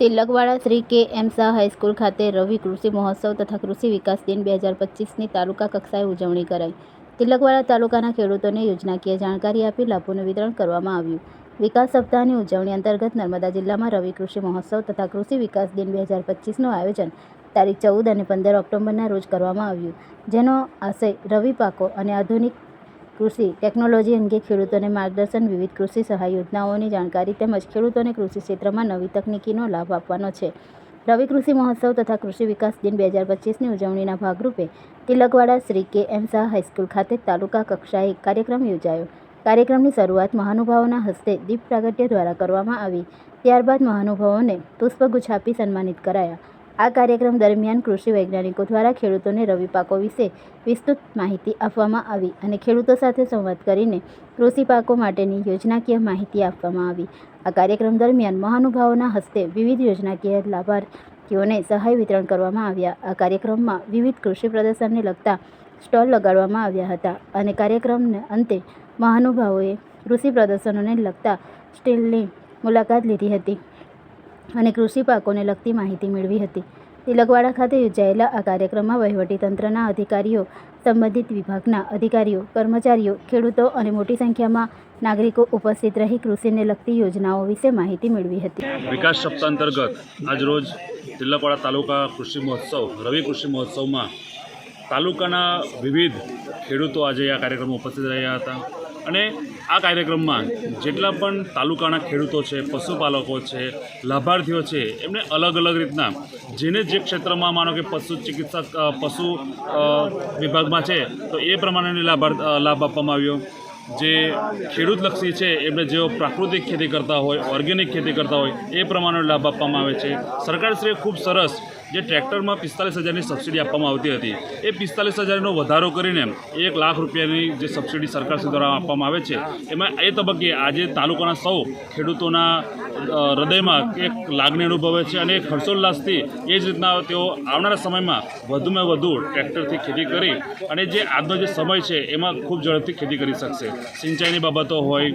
તિલકવાડા શ્રી કે એમ શાહ હાઈસ્કૂલ ખાતે રવિ કૃષિ મહોત્સવ તથા કૃષિ વિકાસ દિન બે હજાર પચીસની તાલુકા કક્ષાએ ઉજવણી કરાઈ. તિલકવાડા તાલુકાના ખેડૂતોને યોજનાકીય જાણકારી આપી લાભોનું વિતરણ કરવામાં આવ્યું. વિકાસ સપ્તાહની ઉજવણી અંતર્ગત નર્મદા જિલ્લામાં રવિ કૃષિ મહોત્સવ તથા કૃષિ વિકાસ દિન બે હજાર પચીસનું આયોજન તારીખ ચૌદ અને પંદર ઓક્ટોબરના રોજ કરવામાં આવ્યું. જેનો આશય રવિ પાકો અને આધુનિક કૃષિ, ટેકનોલોજી અંગે ખેડૂતોને માર્ગદર્શન, વિવિધ કૃષિ સહાય યોજનાઓની જાણકારી તેમજ ખેડૂતોને કૃષિ ક્ષેત્રમાં નવી તકનીકીનો લાભ આપવાનો છે. રવિ કૃષિ મહોત્સવ તથા કૃષિ વિકાસ દિન બે હજાર પચીસની ઉજવણીના ભાગરૂપે તિલકવાડા શ્રી કે. એમ. શાહ હાઈસ્કૂલ ખાતે તાલુકા કક્ષાએ કાર્યક્રમ યોજાયો. કાર્યક્રમની શરૂઆત મહાનુભાવોના હસ્તે દીપ પ્રાગટ્ય દ્વારા કરવામાં આવી. ત્યારબાદ મહાનુભાવોને પુષ્પગુચ્છ આપી સન્માનિત કરાયા. આ કાર્યક્રમ દરમિયાન કૃષિ વૈજ્ઞાનિકો દ્વારા ખેડૂતોને રવિ પાકો વિશે વિસ્તૃત માહિતી આપવામાં આવી અને ખેડૂતો સાથે સંવાદ કરીને કૃષિ પાકો માટેની યોજનાકીય માહિતી આપવામાં આવી. આ કાર્યક્રમ દરમિયાન મહાનુભાવોના હસ્તે વિવિધ યોજનાકીય લાભાર્થીઓને સહાય વિતરણ કરવામાં આવ્યા. આ કાર્યક્રમમાં વિવિધ કૃષિ પ્રદર્શનને લગતા સ્ટોલ લગાડવામાં આવ્યા હતા અને કાર્યક્રમને અંતે મહાનુભાવોએ કૃષિ પ્રદર્શનોને લગતા સ્ટીલની મુલાકાત લીધી હતી. અને કૃષિ પાકોને લગતી માહિતી મેળવી હતી. તિલકવાડા ખાતે યોજાયેલા આ કાર્યક્રમમાં વહીવટીતંત્રના અધિકારીઓ, સંબંધિત વિભાગના અધિકારીઓ, કર્મચારીઓ, ખેડૂતો અને મોટી સંખ્યામાં નાગરિકો ઉપસ્થિત રહી કૃષિને લગતી યોજનાઓ વિશે માહિતી મેળવી હતી. વિકાસ સપ્તાહ અંતર્ગત આજરોજ તિલકવાડા તાલુકા કૃષિ મહોત્સવ, રવિ કૃષિ મહોત્સવમાં તાલુકાના વિવિધ ખેડૂતો આજે આ કાર્યક્રમમાં ઉપસ્થિત રહ્યા હતા. અને આ કાર્યક્રમમાં જેટલા પણ તાલુકાના ખેડૂતો છે, પશુપાલકો છે, લાભાર્થીઓ છે, એમને અલગ અલગ રીતના જેને જે ક્ષેત્રમાં માનો કે પશુ ચિકિત્સક પશુ વિભાગમાં છે, તો એ પ્રમાણેની લાભાર્થ લાભ આપવામાં આવ્યો. જે ખેડૂતલક્ષી છે, એમને જેઓ પ્રાકૃતિક ખેતી કરતા હોય, ઓર્ગેનિક ખેતી કરતા હોય, એ પ્રમાણેનો લાભ આપવામાં આવે છે. સરકારશ્રીએ ખૂબ સરસ જે ટ્રેક્ટરમાં પિસ્તાલીસ હજારની સબસિડી આપવામાં આવતી હતી. એ પિસ્તાલીસ હજારનો વધારો કરીને એક લાખ રૂપિયાની જે સબસિડી સરકારશ્રી દ્વારા આપવામાં આવે છે. એમાં એ તબક્કે આજે તાલુકાના સૌ ખેડૂતોના હૃદયમાં એક લાગણી અનુભવે છે અને એક હર્ષોલ્લાસથી એ જ રીતના તેઓ આવનારા સમયમાં વધુમાં વધુ ટ્રેક્ટરથી ખેતી કરી અને જે આજનો જે સમય છે, એમાં ખૂબ ઝડપથી ખેતી કરી શકશે. સિંચાઈની બાબતો હોય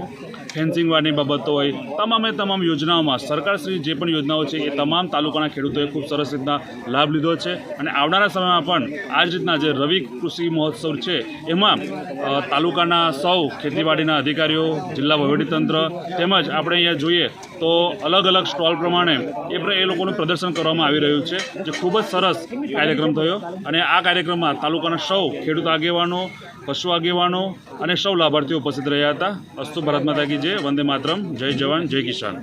ફેન્સિંગવાળની બાબતો હોય, તમામે તમામ યોજનાઓમાં સરકારશ્રી જે પણ યોજનાઓ છે એ તમામ તાલુકાના ખેડૂતોએ ખૂબ સરસ રીતના લાભ લીધો છે. અને આવનારા સમયમાં પણ આ જ રીતના જે રવિ કૃષિ મહોત્સવ છે, એમાં તાલુકાના સૌ ખેતીવાડીના અધિકારીઓ, જિલ્લા વહીવટીતંત્ર તેમજ આપણે અહીંયા જોઈએ તો અલગ અલગ સ્ટોલ પ્રમાણે એ એ લોકોનું પ્રદર્શન કરવામાં આવી રહ્યું છે, જે ખૂબ જ સરસ કાર્યક્રમ થયો. અને આ કાર્યક્રમમાં તાલુકાના સૌ ખેડૂત આગેવાનો, પશુ આગેવાનો અને સૌ લાભાર્થીઓ ઉપસ્થિત રહ્યા હતા. અસ્તુ ભારત માતા કી જય, વંદે માતરમ, જય જવાન, જય કિસાન.